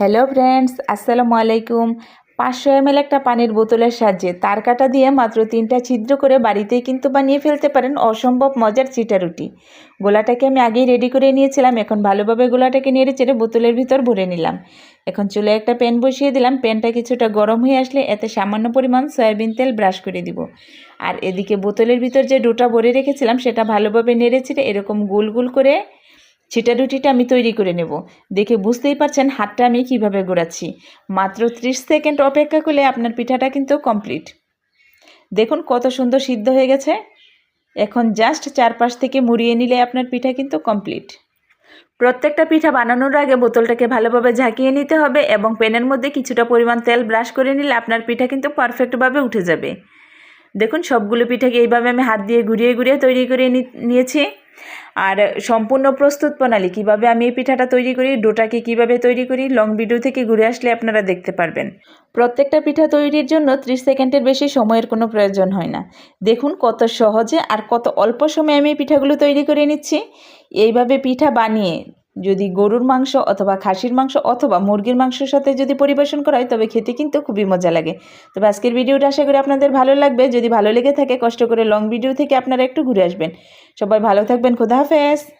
Hello friends আসসালামু আলাইকুম পাঁচশো এম একটা পানির বোতলের সাহায্যে তার কাটা দিয়ে মাত্র তিনটা ছিদ্র করে বাড়িতেই কিন্তু বানিয়ে ফেলতে পারেন অসম্ভব মজার চিটা রুটি। গোলাটাকে আমি আগেই রেডি করে নিয়েছিলাম, এখন ভালোভাবে গোলাটাকে নেড়ে চেড়ে বোতলের ভিতর ভরে নিলাম। এখন চুলে একটা প্যান বসিয়ে দিলাম, প্যানটা কিছুটা গরম হয়ে আসলে এতে সামান্য পরিমাণ সয়াবিন তেল ব্রাশ করে দিব। আর এদিকে বোতলের ভিতর যে ডোটা ভরে রেখেছিলাম, সেটা ভালোভাবে নেড়ে চেড়ে এরকম গোল গোল করে ছিটা রুটিটা আমি তৈরি করে নেব। দেখে বুঝতেই পারছেন হাতটা আমি কীভাবে গোড়াচ্ছি। মাত্র ত্রিশ সেকেন্ড অপেক্ষা করলে আপনার পিঠাটা কিন্তু কমপ্লিট। দেখুন কত সুন্দর সিদ্ধ হয়ে গেছে। এখন জাস্ট চারপাশ থেকে মুড়িয়ে নিলে আপনার পিঠা কিন্তু কমপ্লিট। প্রত্যেকটা পিঠা বানানোর আগে বোতলটাকে ভালোভাবে ঝাঁকিয়ে নিতে হবে এবং প্যানের মধ্যে কিছুটা পরিমাণ তেল ব্রাশ করে নিলে আপনার পিঠা কিন্তু পারফেক্টভাবে উঠে যাবে। দেখুন সবগুলো পিঠাকে এইভাবে আমি হাত দিয়ে ঘুরিয়ে ঘুরিয়ে তৈরি করে নিয়েছি। আর সম্পূর্ণ প্রস্তুত প্রণালী, কীভাবে আমি এই পিঠাটা তৈরি করি, ডোটাকে কীভাবে তৈরি করি, লং ভিডিও থেকে ঘুরে আসলে আপনারা দেখতে পারবেন। প্রত্যেকটা পিঠা তৈরির জন্য ত্রিশ সেকেন্ডের বেশি সময়ের কোনো প্রয়োজন হয় না। দেখুন কত সহজে আর কত অল্প সময়ে আমি পিঠাগুলো তৈরি করে নিচ্ছি। এইভাবে পিঠা বানিয়ে যদি গরুর মাংস অথবা খাসির মাংস অথবা মুরগির মাংসের সাথে যদি পরিবেশন করা হয়, তবে খেতে কিন্তু খুবই মজা লাগে। তবে আজকের ভিডিওটা আশা করি আপনাদের ভালো লাগবে। যদি ভালো লেগে থাকে, কষ্ট করে লং ভিডিও থেকে আপনারা একটু ঘুরে আসবেন। সবাই ভালো থাকবেন। খোদা হাফেজ।